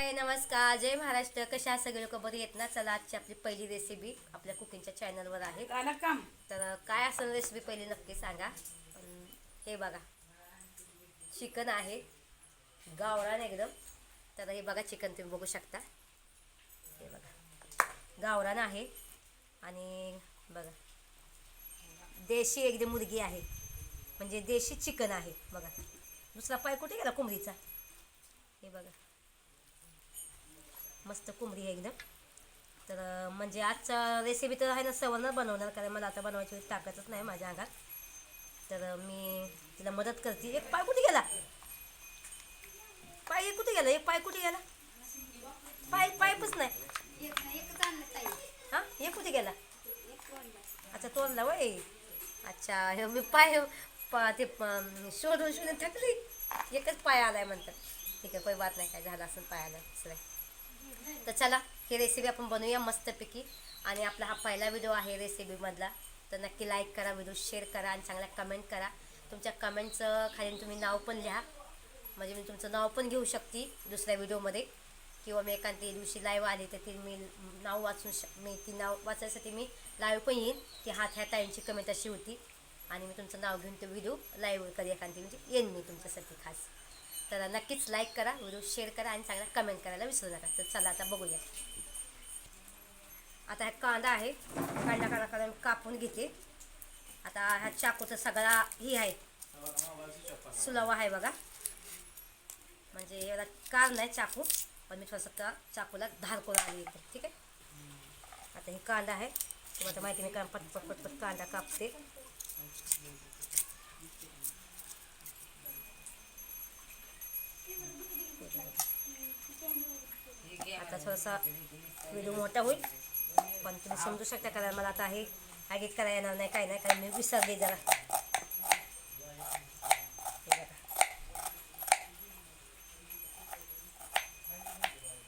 हाय नमस्कार. जय महाराष्ट्र. कशा सगळे लोक बरी आहेत ना? चला आजची आपली पहिली रेसिपी आपल्या कुकिंगच्या चॅनलवर आहे. तर काय असेल रेसिपी पहिली नक्की सांगा. हे बघा. चिकन आहे. गावरान एकदम. तर हे बघा चिकन तुम्ही बघू शकता. हे बघा. गावरान आहे. आणि बघा. देशी एकदम मुलगी आहे. म्हणजे देशी चिकन आहे. बघा. दुसरा पाय कुठे गेला? कोंबडीचा. हे बघा. मस्त कोंबडी आहे एकदम. तर म्हणजे आजचा रेसिपी तर आहे ना सवर्ण बनवणार कारण मला आता बनवायची ताकदच नाही माझ्या अंगात. तर मी तिला मदत करते. एक पाय कुठे गेला? पाय कुठे गेला? एक पाय कुठे गेला? पाय पायपच नाही. हां? एक कुठे गेला? अच्छा तोडला वय. अच्छा हे मी पाय पा ते प- शोधून शोधून थकली एकच पाय आलाय म्हणतात. ठीक आहे काही बात नाही काय झालं असं पाय आलं दुसरं. तर चला ही रेसिपी आपण बनवूया मस्तपैकी. आणि आपला हा पहिला व्हिडिओ आहे रेसिपीमधला तर नक्की लाईक करा व्हिडिओ शेअर करा आणि चांगला कमेंट करा. तुमच्या कमेंटचं खाली तुम्ही नाव पण लिहा. म्हणजे मी तुमचं नाव पण घेऊ शकते दुसऱ्या व्हिडिओमध्ये किंवा मी एखाद्या दिवशी लाईव्ह आली तर ती मी नाव वाचू श मी ती नाव वाचायसाठी मी लाईव्ह पण येईन. की हा ह्या ताईंची कमेंट अशी होती. आणि मी तुमचं नाव घेऊन तो व्हिडिओ लाईव्ह कधी एखादी म्हणजे येईन मी तुमच्यासाठी खास. तर नक्कीच लाईक करा व्हिडिओ शेअर करा आणि चांगला कमेंट करायला विसरू नका. तर चला आता बघूया. आता हा कांदा आहे. कांदा कांदा कांदा मी कापून घेते. आता ह्या चाकूचा सगळा ही आहे. सुलावा आहे बघा. म्हणजे याला कार नाही चाकू पण मी थोडंसं त्या चाकूला धार करून आली इथे. ठीक आहे? आता हे कांदा आहे. तुम्हाला माहिती मी का पटपट पटपट कांदा कापते. आता थोडासा व्हिडिओ मोठा होईल. पण तुम्ही समजू शकता कारण मला आता हे ॲडिट करायला येणार नाही काय नाही कारण मी विसरले जरा.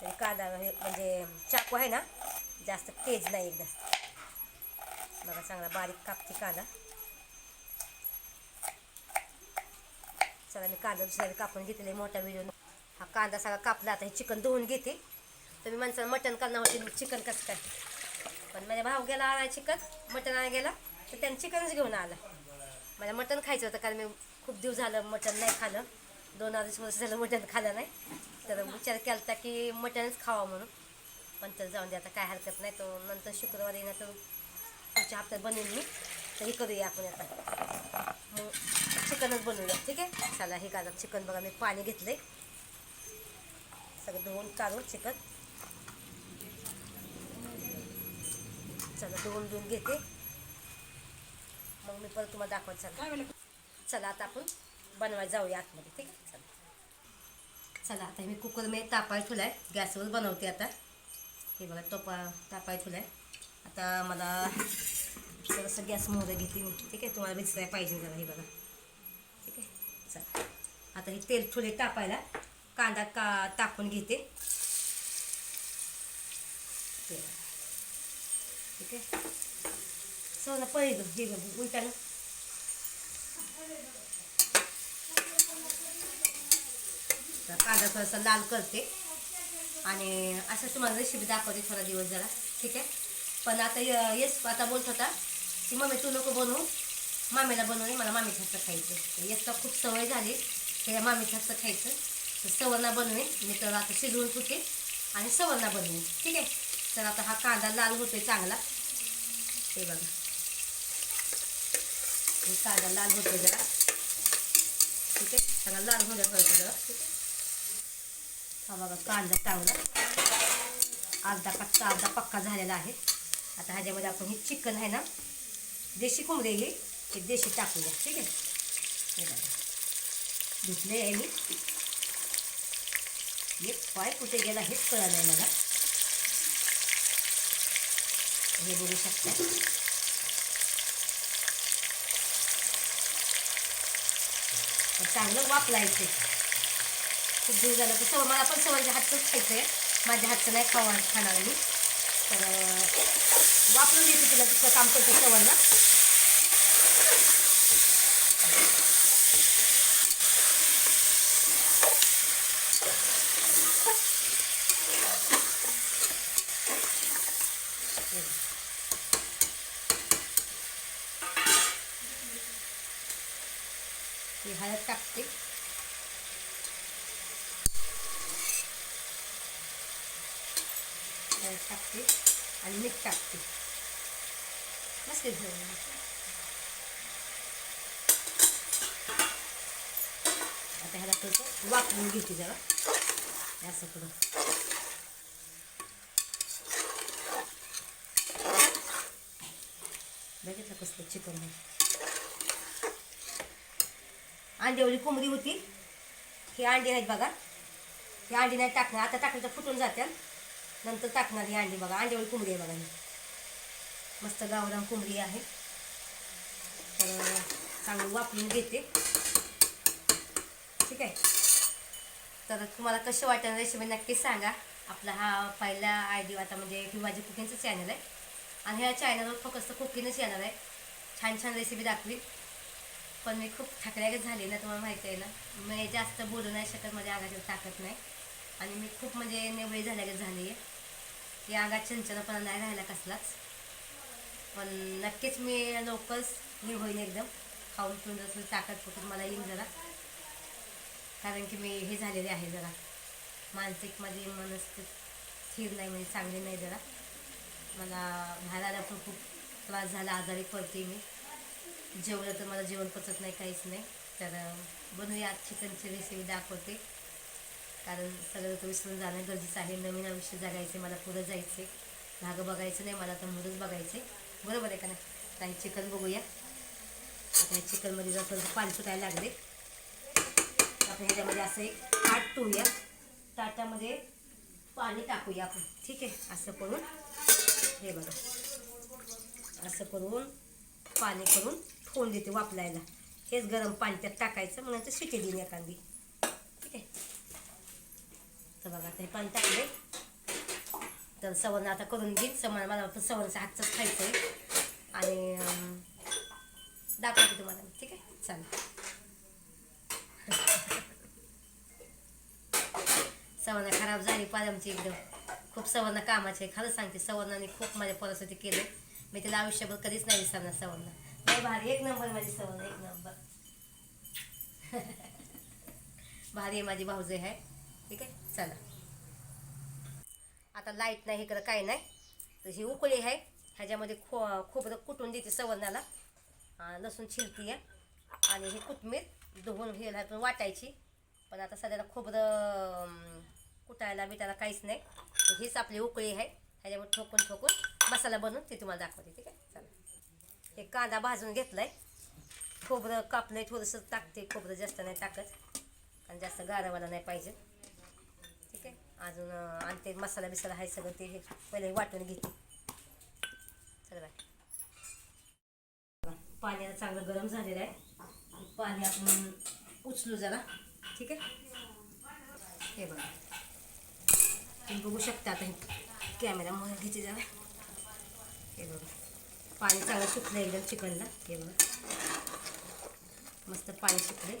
तरी कांदा हे म्हणजे चाकू आहे ना जास्त तेज नाही एकदा. बघा चांगला बारीक कापते कांदा. चला मी कांदा दुसऱ्या कापून घेतले मोठा व्हिडिओ कांदा सगळा कापला आता हे चिकन धुवून घेते. तुम्ही माणसाला मटण करणार होते चिकन कसं काय पण माझ्या भाऊ गेला आला चिकन मटण आणायला गेला तर त्याने चिकनच घेऊन आला. मला मटण खायचं होतं कारण मी खूप दिवस झालं मटण नाही खाल्लं. दोन अडीच वर्ष झालं मटण खाल्लं नाही. तर विचार केला होता की मटणच खावं म्हणून. पण तर जाऊन दे आता काय हरकत नाही तो नंतर शुक्रवारी ना तर पुढच्या हप्त्यात बनवून मी. तर हे करूया आपण आता. मग चिकनच बनवूया ठीक आहे? चला हे का चिकन बघा मी पाणी घेतलं आहे सगळं धुवून काढून चिकन. चला धुवून धुवून घेते. मग मी परत तुम्हाला दाखवत चला चला आता आपण बनवायला जाऊया आतमध्ये ठीक आहे? चला. चला आता हे मी कुकर मी तापाय ठेवलाय. गॅसवर बनवते आता. हे बघा तोपा तापाय ठेवलाय. आता मला थोडंसं गॅस मोहरं घेते मी ठीक आहे? तुम्हाला विचारायला पाहिजे जरा हे बघा. ठीक आहे? चला. आता हे तेल थोडे तापायला. कांदा का टाकून घेते. ते. ठीक आहे. सोनं पहिलं हे बघ उलटानं ना. कांदा थोडासा लाल करते. आणि असं तुम्हाला रेसिपी दाखवते थोडा दिवस जरा. ठीक आहे? पण आता य- येस आता बोलत होता की मम्मी तू नको बनवू. मामीला बनवून मला मामी हातचं खायचं येसला खूप सवय झाली त्या मामी हातचं खायचं. तर सवरणा बनवेन. मी तर आता शिजवून ठेवते आणि सवरणा बनवेन. ठीक आहे? तर आता हा कांदा लाल होतोय चांगला. हे बघा. हे कांदा लाल होतोय जरा. ठीक आहे? सगळा लाल होण्यापर्यंत जरा हा बघा कांदा चांगला. अर्धा कच्चा अर्धा पक्का झालेला आहे. आता ह्याच्यामध्ये आपण हे चिकन आहे ना देशी कोंबडी ही हे देशी टाकूया. ठीक आहे? हे बघा. धुतले आहे मी एक पाय कुठे गेला हेच कळलं नाही मला. हे बघू शकता. चांगलं वापलायचं खूप दिवस झालं तर मला पण सवयच्या हातचंच खायचं आहे माझ्या हातचं नाही खावा खाणार मी. तर वापरून देते तिला तिथं काम करते सवयला हळद टाकते हळद टाकते आणि मीठ टाकते. बस आता ह्याला थोडंसं वापरून घेते जरा. असं करून. बघितलं कसलं चिकन आहे. अंड्यावली कोंबडी होती. ही अंडी आहेत बघा. ही अंडी नाही टाकणार. आता टाकली तर फुटून जात्या नंतर टाकणार ही अंडी बघा. अंड्यावली कोंबडी आहे बघा ही. मस्त गावरान कोंबडी आहे. तर चांगली वापरून घेते. ठीक आहे? तर तुम्हाला कसं वाटेल रेसिपी नक्की सांगा. आपला हा पहिला आय डी आता म्हणजे ही माझी कुकिंगचं चॅनल आहे. आणि ह्या चॅनलवर फक्त कुकिंगच येणार आहे. छान छान रेसिपी दाखवी. पण मी खूप थकल्यागत झाली ना तुम्हाला माहिती आहे ना. मी जास्त बोलू नाही शकत माझ्या अंगाची ताकद नाही. आणि मी खूप म्हणजे निवळी झाल्यागत झाली आहे या अंगात चंचलपणा नाही राहिला कसलाच. पण नक्कीच मी लवकरच मी होईन एकदम. खाऊन पिऊन जसं ताकद फुकत मला येईन जरा. कारण की मी हे झालेले आहे जरा. मानसिक माझी मनस्थिती स्थिर नाही म्हणजे चांगली नाही जरा. मला बाहेर पण खूप त्रास झाला आजारी पडते मी. जेवलं तर मला जेवण पचत नाही काहीच नाही. तर बनवूया आज चिकनची रेसिपी दाखवते. कारण सगळं तो विसरून जाणं गरजेचं आहे. नवीन आयुष्य जगायचे मला पुढं जायचे धागं बघायचं नाही मला तर मुलंच बघायचे बरोबर आहे का नाही? काही चिकन बघूया. आता चिकनमध्ये जर थोडंसं पाणी सुटायला लागले. आपण ह्याच्यामध्ये असं एक ताट ठेवूया. ताटामध्ये पाणी टाकूया आपण. ठीक आहे? असं करून हे बघा. असं करून पाणी करून ठेवून देते वापरायला हेच गरम पाणी त्यात टाकायचं मग नंतर शिटी देईन एखादी बघा आता हे टाकले. तर सवर्ण आता करून घेईन सवर्ण मला पण सवरचं हातचंच खायचं आहे आणि दाखवते तुम्हाला ठीक आहे? चालेल सवर्ण खराब झाली पाहिजे एकदम. खूप सवर्ण कामाचे खरं सांगते सवर्णाने खूप माझ्या परिस्थिती केली. मी तिला आयुष्यभर कधीच नाही विसरणार सवर्ण. नाही भारी एक नंबर माझी सवर्ण एक नंबर. भारी आहे माझी भाऊजी आहे ठीक आहे? चला. आता लाइट नाही इकडं काही नाही. तर ही उकळी आहे. ह्याच्यामध्ये खो खोबरं कुटून देते सवर्णाला. लसूण छिलती आहे. आणि ही कोथमीर धुवून हे पण वाटायची. पण आता सध्याला खोबरं कुटायला बिटायला काहीच नाही. तर हीच आपली उकळी आहे. ह्याच्यावर ठोकून ठोकून मसाला बनवून ते तुम्हाला दाखवते ठीक आहे? चला. हे कांदा भाजून घेतलाय. खोबरं कापलंय थोडंसं टाकते. खोबरं जास्त नाही टाकत. आणि जास्त गारवाला नाही पाहिजे. अजून आणि ते मसाला बिसाला आहे सगळं ते हे पहिले वाटून घेते. चला बाय. पाणी पाण्याला चांगलं गरम झालेलं आहे. पाणी आपण उचलू जरा. ठीक आहे? हे बघा. तुम्ही बघू शकता आता कॅमेरामुळे घेते जरा. हे बघा. पाणी चांगलं सुकलं एकदम चिकनला. हे बघा. मस्त पाणी सुकले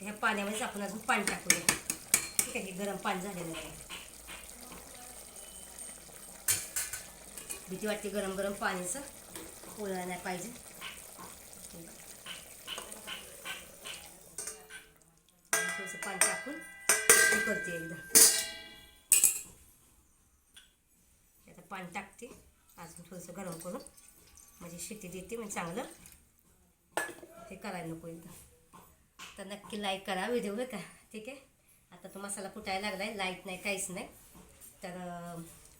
ह्या पाण्यामध्येच आपण अजून पाणी टाकूया. ठीक आहे? हे गरम पाणी झालेलं आहे. भीती वाटते गरम गरम पाण्याचं. पोळा नाही पाहिजे. थोडंसं पाणी टाकून करते एकदम आता पाणी टाकते. अजून थोडंसं गरम करून म्हणजे शेती देते म्हणजे चांगलं. हे करायला नको एकदा. तर नक्की लाईक करा व्हिडिओ का? ठीक आहे? आता तो मसाला कुठायला लागला आहे लाइट नाही काहीच नाही. तर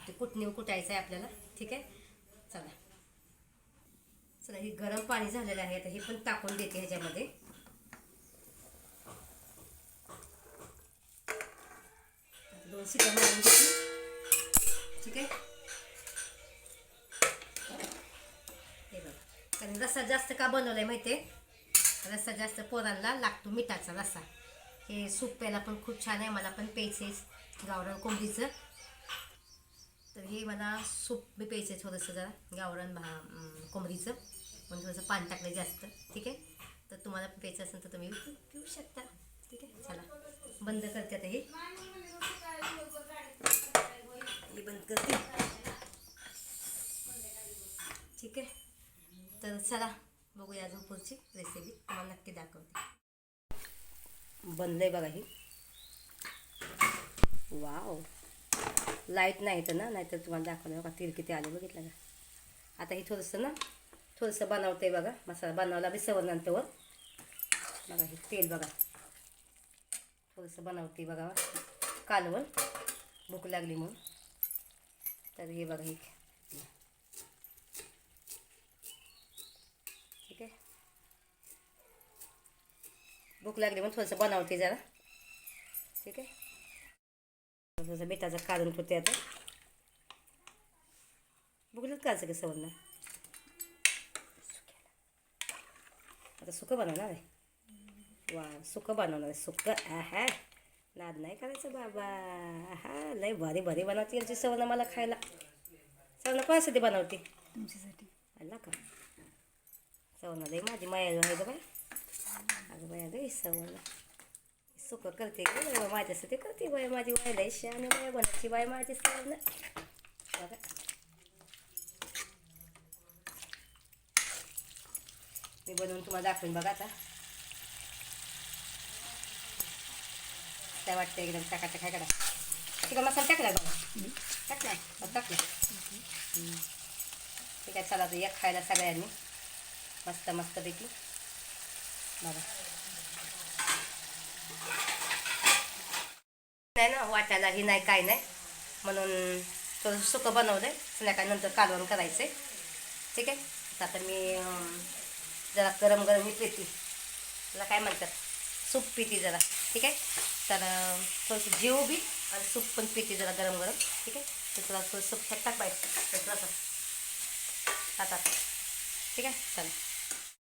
ते कुटणीवर कुटायचं आहे आपल्याला. ठीक आहे? चला. चला हे गरम पाणी झालेलं आहे. आता हे पण टाकून देते ह्याच्यामध्ये. दोन शिट्या मारून देते ठीक आहे? हे बघा. कारण रस्सा जास्त का बनवलाय माहिती आहे रस्सा जास्त पोरांना लागतो मिठाचा रस्सा. हे सूप प्यायला पण खूप छान आहे. मला पण प्यायचं आहे गावरान कोंबडीचं. तर हे मला सूप बी प्यायचं आहे थोडंसं जरा गावरान भा कोंबडीचं. म्हणून थोडंसं पाणी टाकलं जास्त ठीक आहे? तर तुम्हाला प्यायचं असेल तर तुम्ही पिऊ पिऊ शकता ठीक आहे? चला बंद करते आता हे. बंद करते. ठीक आहे? तर चला बघूया अजून पुढची रेसिपी तुम्हाला नक्की दाखवते. बनलंय बघा ही. वाव. लाइट नाही तर ना नाहीतर तुम्हाला दाखवलं बघा तेल किती आले बघितलं का? आता हे थोडंसं ना थोडंसं बनवते बघा मसाला बनवला बी नंतर बघा हे तेल बघा. थोडंसं बनवते बघा कालवण भूक लागली म्हणून. तर हे बघा हे. ठीक आहे? भूक लागली म्हणून थोडंसं बनवते जरा. ठीक आहे? थोडंसं बेटाचं काढून ठेवते आता. भुकलंच काढचं का सवरनं आता सुकं बनवणार आहे. वा सुकं बनवणार आहे. सुकं आहा. नाद नाही करायचं बाबा. हा लय भारी भारी बनवते यांची सवर्ण मला खायला. सवर्ण कोणासाठी बनवते? तुमच्यासाठी. आला का? सवर्ण लय माझी माया आहे ग बाय अगं बाय अगं सवर्ण. सुख करते ग माझ्यासाठी करते बाय माझी बायला आणि बाय बनायची बाय माझी सर बघा. मी बनवून तुम्हाला दाखवून बघा आता. काय वाटतं एकदम टाकाटा काय करा ठीक आहे मसाला टाकला बघा टाकला टाकला ठीक आहे चला आता एक खायला सगळ्यांनी. मस्त मस्त पैकी. बघा. नाही ना वाटायला ही नाही काय नाही. म्हणून थोडंसं सुकं बनवलं संध्याकाळनंतर कालवण करायचं आहे ठीक आहे? तर आता मी जरा गरम गरम ही पिती. त्याला काय म्हणतात? सूप पिती जरा. ठीक आहे? तर थोडंसं जेव बी आणि सूप पण पिती जरा गरम गरम. ठीक आहे? तर तुला थोडं सूप टाक पाहिजे तसं आता ठीक आहे? चला.